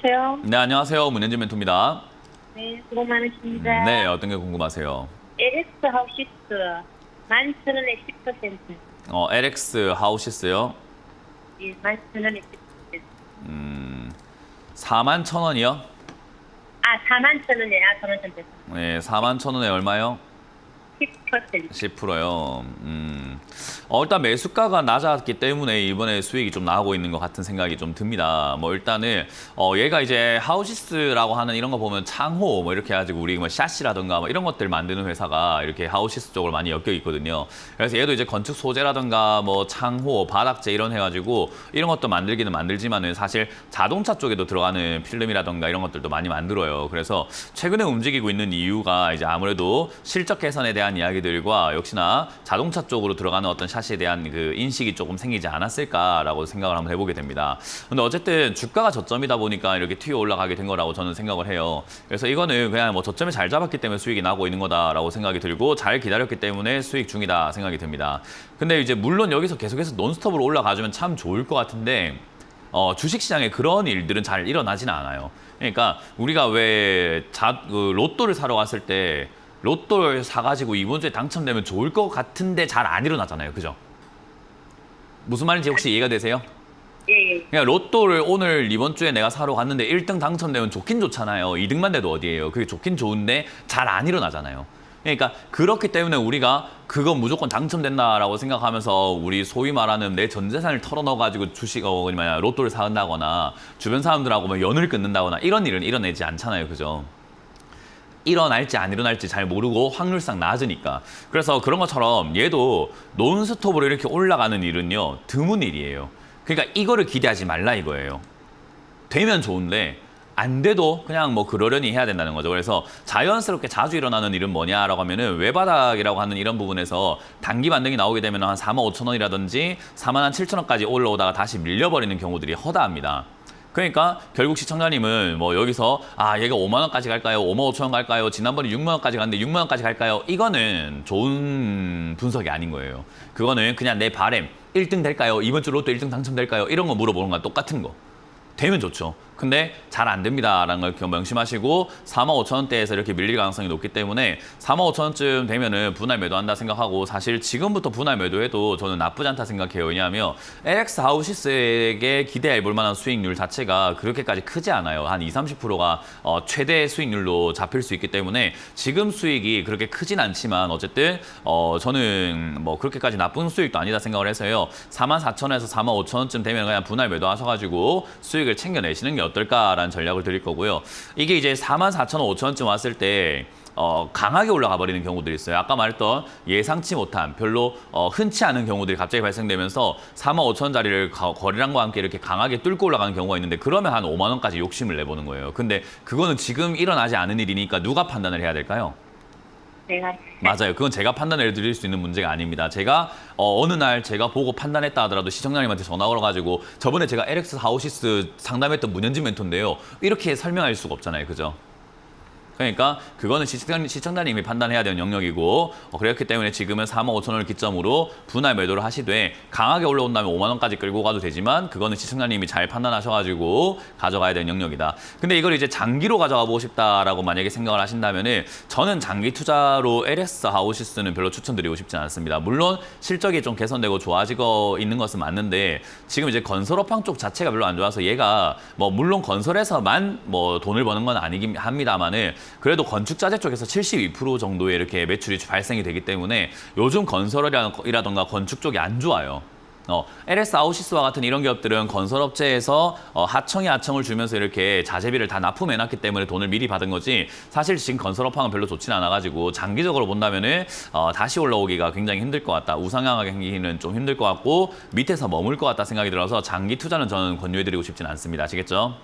여보세요? 네, 안녕하세요. 문현진 멘토입니다. 네, 수고 많으십니다. 네, 어떤 게 궁금하세요? LX 하우시스 만천 원에 10%. 어, LX 하우시스요. 예, 원에 10%. 음, 4만 천 원이요? 아, 4만 천 원에, 아, 천원 전 됐어. 네, 4만 천 원에 얼마요? 10%. 10%요. 음. 어, 일단 매수가가 낮았기 때문에 이번에 수익이 좀 나오고 있는 것 같은 생각이 좀 듭니다. 뭐 일단은 어, 얘가 이제 하우시스라고 하는 이런 거 보면 창호 뭐 이렇게 해가지고 우리 뭐 샤시라든가 뭐 이런 것들 만드는 회사가 이렇게 하우시스 쪽으로 많이 엮여 있거든요. 그래서 얘도 이제 건축 소재라든가 뭐 창호, 바닥재 이런 해가지고 이런 것도 만들기는 만들지만은 사실 자동차 쪽에도 들어가는 필름이라든가 이런 것들도 많이 만들어요. 그래서 최근에 움직이고 있는 이유가 이제 아무래도 실적 개선에 대한 이야기들과 역시나 자동차 쪽으로 들어가는 어떤 샷에 대한 그 인식이 조금 생기지 않았을까라고 생각을 한번 해보게 됩니다. 근데 어쨌든 주가가 저점이다 보니까 이렇게 튀어 올라가게 된 거라고 저는 생각을 해요. 그래서 이거는 그냥 뭐 저점을 잘 잡았기 때문에 수익이 나고 있는 거다라고 생각이 들고 잘 기다렸기 때문에 수익 중이다 생각이 듭니다. 근데 이제 물론 여기서 계속해서 논스톱으로 올라가주면 참 좋을 것 같은데 어, 주식시장에 그런 일들은 잘 일어나지는 않아요. 그러니까 우리가 왜 자, 그 로또를 사러 갔을 때 로또를 사가지고 이번 주에 당첨되면 좋을 것 같은데 잘 안 일어나잖아요. 그죠? 무슨 말인지 혹시 이해가 되세요? 예, 예. 그냥 로또를 오늘 이번 주에 내가 사러 갔는데 1등 당첨되면 좋긴 좋잖아요. 2등만 돼도 어디예요. 그게 좋긴 좋은데 잘 안 일어나잖아요. 그러니까 그렇기 때문에 우리가 그건 무조건 당첨된다라고 생각하면서 우리 소위 말하는 내 전 재산을 털어넣어가지고 주식 어 뭐냐 로또를 사은다거나 주변 사람들하고 뭐 연을 끊는다거나 이런 일은 일어나지 않잖아요, 그죠? 일어날지 안 일어날지 잘 모르고 확률상 낮으니까. 그래서 그런 것처럼 얘도 논스톱으로 이렇게 올라가는 일은요 드문 일이에요. 그러니까 이거를 기대하지 말라 이거예요. 되면 좋은데 안 돼도 그냥 뭐 그러려니 해야 된다는 거죠. 그래서 자연스럽게 자주 일어나는 일은 뭐냐라고 하면은 외바닥이라고 하는 이런 부분에서 단기 반등이 나오게 되면 한 4만 5천 원이라든지 4만 한 7천 원까지 올라오다가 다시 밀려버리는 경우들이 허다합니다. 그러니까 결국 시청자님은 뭐 여기서 아 얘가 5만 원까지 갈까요? 5만 5천 원 갈까요? 지난번에 6만 원까지 갔는데 6만 원까지 갈까요? 이거는 좋은 분석이 아닌 거예요. 그거는 그냥 내 바램 1등 될까요? 이번 주 로또 1등 당첨될까요? 이런 거 물어보는 거랑 똑같은 거. 되면 좋죠. 근데 잘 안 됩니다라는 걸 명심하시고 4만 5천 원대에서 이렇게 밀릴 가능성이 높기 때문에 4만 5천 원쯤 되면은 분할 매도한다 생각하고 사실 지금부터 분할 매도해도 저는 나쁘지 않다 생각해요. 왜냐하면 LX 하우시스에게 기대해 볼 만한 수익률 자체가 그렇게까지 크지 않아요. 한 2, 30%가 어, 최대 수익률로 잡힐 수 있기 때문에 지금 수익이 그렇게 크진 않지만 어쨌든 어, 저는 뭐 그렇게까지 나쁜 수익도 아니다 생각을 해서요. 4만 4천에서 4만 5천 원쯤 되면 그냥 분할 매도하셔가지고 수익을 챙겨내시는 게 어떨까라는 전략을 드릴 거고요. 이게 이제 4만 4천 원, 5천 원쯤 왔을 때 어, 강하게 올라가 버리는 경우들이 있어요. 아까 말했던 예상치 못한 별로 어, 흔치 않은 경우들이 갑자기 발생되면서 4만 5천 원짜리를 가- 거래량과 함께 이렇게 강하게 뚫고 올라가는 경우가 있는데 그러면 한 5만 원까지 욕심을 내보는 거예요. 근데 그거는 지금 일어나지 않은 일이니까 누가 판단을 해야 될까요? 맞아요. 그건 제가 판단해 드릴 수 있는 문제가 아닙니다. 제가 어, 어느 날 제가 보고 판단했다 하더라도 시청자님한테 전화 걸어가지고 저번에 제가 LX 하우시스 상담했던 문현진 멘토인데요. 이렇게 설명할 수가 없잖아요. 그죠? 그러니까 그거는 시청자, 시청자님이 판단해야 되는 영역이고 어, 그렇기 때문에 지금은 4만 5천 원을 기점으로 분할 매도를 하시되 강하게 올라온다면 5만 원까지 끌고 가도 되지만 그거는 시청자님이 잘 판단하셔가지고 가져가야 되는 영역이다. 근데 이걸 이제 장기로 가져가 보고 싶다라고 만약에 생각을 하신다면 은 저는 장기 투자로 LS 하우시스는 별로 추천드리고 싶지 않습니다. 물론 실적이 좀 개선되고 좋아지고 있는 것은 맞는데 지금 이제 건설업황 쪽 자체가 별로 안 좋아서 얘가 뭐 물론 건설에서만 뭐 돈을 버는 건 아니긴 합니다만은 그래도 건축자재 쪽에서 72% 정도의 이렇게 매출이 발생이 되기 때문에 요즘 건설이라던가 건축 쪽이 안 좋아요. 어, LS 아우시스와 같은 이런 기업들은 건설업체에서 어, 하청이 하청을 주면서 이렇게 자재비를 다 납품해놨기 때문에 돈을 미리 받은 거지 사실 지금 건설업황은 별로 좋지는 않아가지고 장기적으로 본다면은 어, 다시 올라오기가 굉장히 힘들 것 같다. 우상향하기는 좀 힘들 것 같고 밑에서 머물 것 같다 생각이 들어서 장기 투자는 저는 권유해드리고 싶진 않습니다. 아시겠죠?